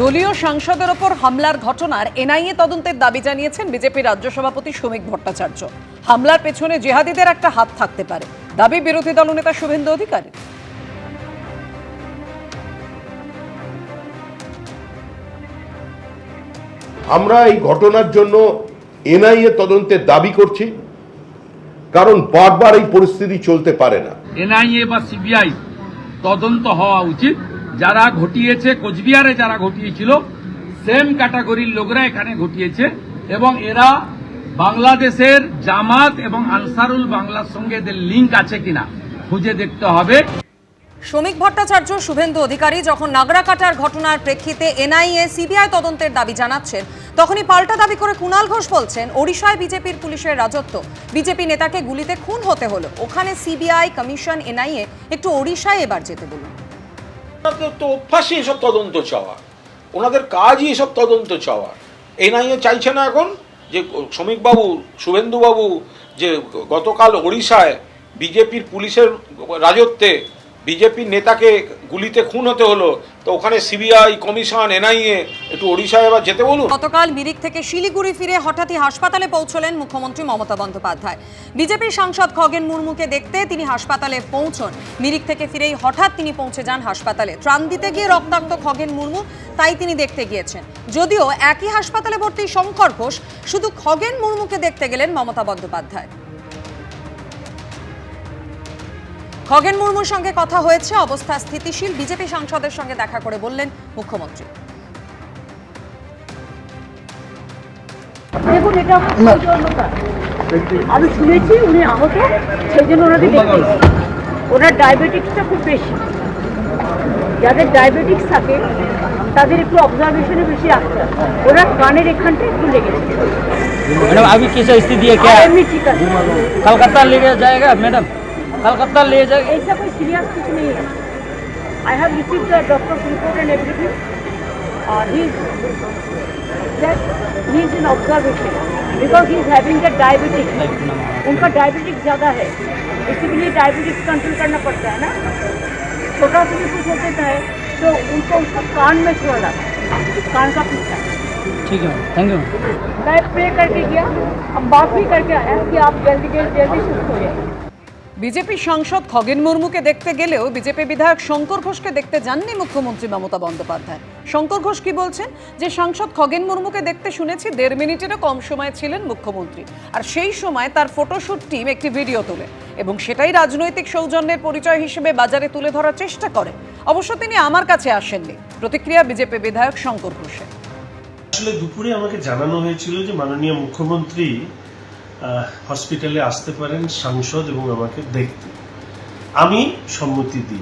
দলীয় সাংসদের ওপর হামলার ঘটনার এনআইএ তদন্তের দাবি জানিয়েছেন বিজেপি রাজ্য সভাপতি শ্রমিক ভট্টাচার্য। হামলার পেছনে জেহাদিদের একটা হাত থাকতে পারে। দাবি বিরোধী দলনেতা শুভেন্দু অধিকারী আমরা এই ঘটনার জন্য এনআইএ তদন্তের দাবি করছি কারণ বারবার এই পরিস্থিতি চলতে পারে না। এনআইএ বা সিবিআই তদন্ত হওয়া উচিত। যারা ঘটিয়েছে, কোচবিহারে যারা ঘটিয়েছিল সেম ক্যাটাগরির লোকরা এখানে ঘটিয়েছে এবং এরা বাংলাদেশের জামাত এবং আনসারুল বাংলার সঙ্গে এদের লিঙ্ক আছে কিনা খুঁজে দেখতে হবে। শ্রমিক ভট্টাচার্য, শুভেন্দু অধিকারী যখন নাগরাকাটার ঘটনার প্রেক্ষিতে এনআইএ, সিবিআই তদন্তের দাবি জানাচ্ছেন, তখনই পাল্টা দাবি করে কুণাল ঘোষ বলছেন, ওড়িশায় বিজেপির পুলিশের রাজত্ব। বিজেপি নেতাকে গুলিতে খুন হতে হলো। ওখানে সিবিআই কমিশন, এনআইএ, একটু ওড়িশায় এবার যেতে বলুন। ওনাদের তো অভ্যাসই এসব তদন্ত চাওয়া ওনাদের কাজই এসব তদন্ত চাওয়া এনআইএ চাইছে না এখন যে শ্রমিকবাবু, শুভেন্দুবাবু, যে গতকাল ওড়িশায় বিজেপির পুলিশের রাজত্বে বিজেপির নেতাকে গুলিতে খুন হতে হলো, তো ওখানে সিবিআই কমিশন এনআইএ একটু ওড়িশায় এবার যেতে বলুন। গতকাল মিরিক থেকে শিলিগুড়ি ফিরে হঠাৎই হাসপাতালে পৌঁছলেন মুখ্যমন্ত্রী মমতা বন্দ্যোপাধ্যায়। বিজেপি সাংসদ খগেন মুর্মুকে দেখতে তিনি হাসপাতালে পৌঁছন। মিরিক থেকে ফিরেই হঠাৎ তিনি পৌঁছে যান হাসপাতালে। ত্রাণ দিতে গিয়ে রক্তাক্ত খগেন মুর্মু, তাই তিনি দেখতে গিয়েছেন। যদিও একই হাসপাতালে ভর্তি শঙ্কর ঘোষ, শুধু খগেন মুর্মুকে দেখতে গেলেন মমতা বন্দ্যোপাধ্যায়। খগেন মুর্মুর সঙ্গে কথা হয়েছে অবস্থা স্থিতিশীল বিজেপি সাংসদের সঙ্গে দেখা করে বললেন মুখ্যমন্ত্রী দেখুন এটা আমার সৌজন্যতা আমি শুনেছি উনি আহত সেই জন্য ওনাকে দেখতে এসেছি। ওনার ডায়াবেটিক্সটা খুব বেশি যাদের ডায়াবেটিক্স থাকে তাদের একটু অবজারভেশনে বেশি রাখতে হয় ওনার কানের এখানটা একটু লেগেছে मैडम अभी किस स्थिति है क्या আর এমনি ঠিক আছে कलकत्ता ले जाएगा मैडम कलकत्ता ले जाए ऐसा कोई सीरियस कुछ नहीं है। I have receive the doctor report and everything he he is in observation because he is having the diabetics उनका डायबिटिक ज़्यादा है इसीलिए डायबिटिक्स कंट्रोल करना पड़ता है ना। छोटा सा भी कुछ हो जाता है तो उनको उसका कान में थोड़ा लगा। कान का पीछा। ठीक है थैंक यू मैं प्रे करके गया अब बात भी करके आया कि आप जल्दी जल्दी जल्दी सुस्त हो जाए বিজেপি সাংসদ খগেন মুর্মুকে দেখতে গেলেও বিজেপি বিধায়ক শঙ্কর ঘোষকে দেখতে যাননি মুখ্যমন্ত্রী মমতা বন্দ্যোপাধ্যায়। শঙ্কর ঘোষ কি বলছেন? যে সাংসদ খগেন মুর্মুকে দেখতে শুনেছি, দেড় মিনিটেরও কম সময় ছিলেন মুখ্যমন্ত্রী। আর সেই সময় তার ফটোশুট টিম একটি ভিডিও তোলে এবং সেটাই রাজনৈতিক সৌজন্যের পরিচয় হিসেবে বাজারে তুলে ধরার চেষ্টা করে। অবশ্য তিনি আমার কাছে আসেননি। প্রতিক্রিয়া বিজেপি বিধায়ক শঙ্কর ঘোষের। আসলে দুপুরে আমাকে জানানো হয়েছিল যে মাননীয় মুখ্যমন্ত্রী হসপিটালে আসতে পারেন, সাংসদ এবং আমাকে দেখতে। আমি সম্মতি দিই।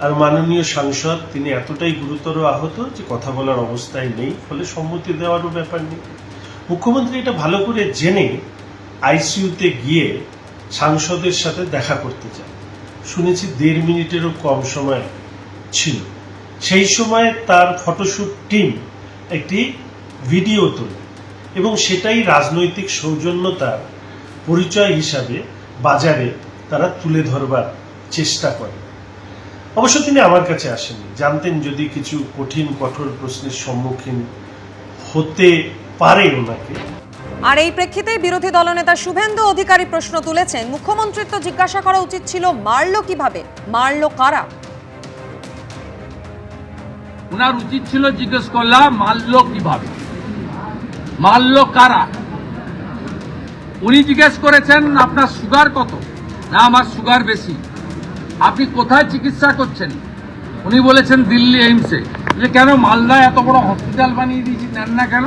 আর মাননীয় সাংসদ, তিনি এতটাই গুরুতর আহত যে কথা বলার অবস্থায় নেই, ফলে সম্মতি দেওয়ারও ব্যাপার নেই। মুখ্যমন্ত্রী এটা ভালো করে জেনে আইসিইউতে গিয়ে সাংসদের সাথে দেখা করতে চান শুনেছি দেড় মিনিটেরও কম সময় ছিল। সেই সময় তার ফটোশুট টিম একটি ভিডিও তোলে। এবং সেটাই রাজনৈতিক সৌজন্যতার পরিচয় হিসাবে বাজারে তারা তুলে ধরবার চেষ্টা করে। অবশ্য তিনি আমার কাছে আসেননি। জানতেন যদি কিছু কঠিন কঠোর প্রশ্নের সম্মুখীন হতে পারে ওনাকে। আর এই প্রেক্ষিতেই বিরোধী দলনেতা শুভেন্দু অধিকারী প্রশ্ন তুলেছেন মুখ্যমন্ত্রীর তো জিজ্ঞাসা করা উচিত ছিল মারলো কীভাবে? মারলো কারা? ওনার উচিত ছিল জিজ্ঞেস করলাম মারলো কীভাবে? মারলো কারা? উনি জিজ্ঞেস করেছেন, আপনার সুগার কত? না, আমার সুগার বেশি। আপনি কোথায় চিকিৎসা করছেন? উনি বলেছেন, দিল্লি এইমসে। যে কেন মালদায় এত বড় হসপিটাল বানিয়ে দিয়েছি, নেন না কেন?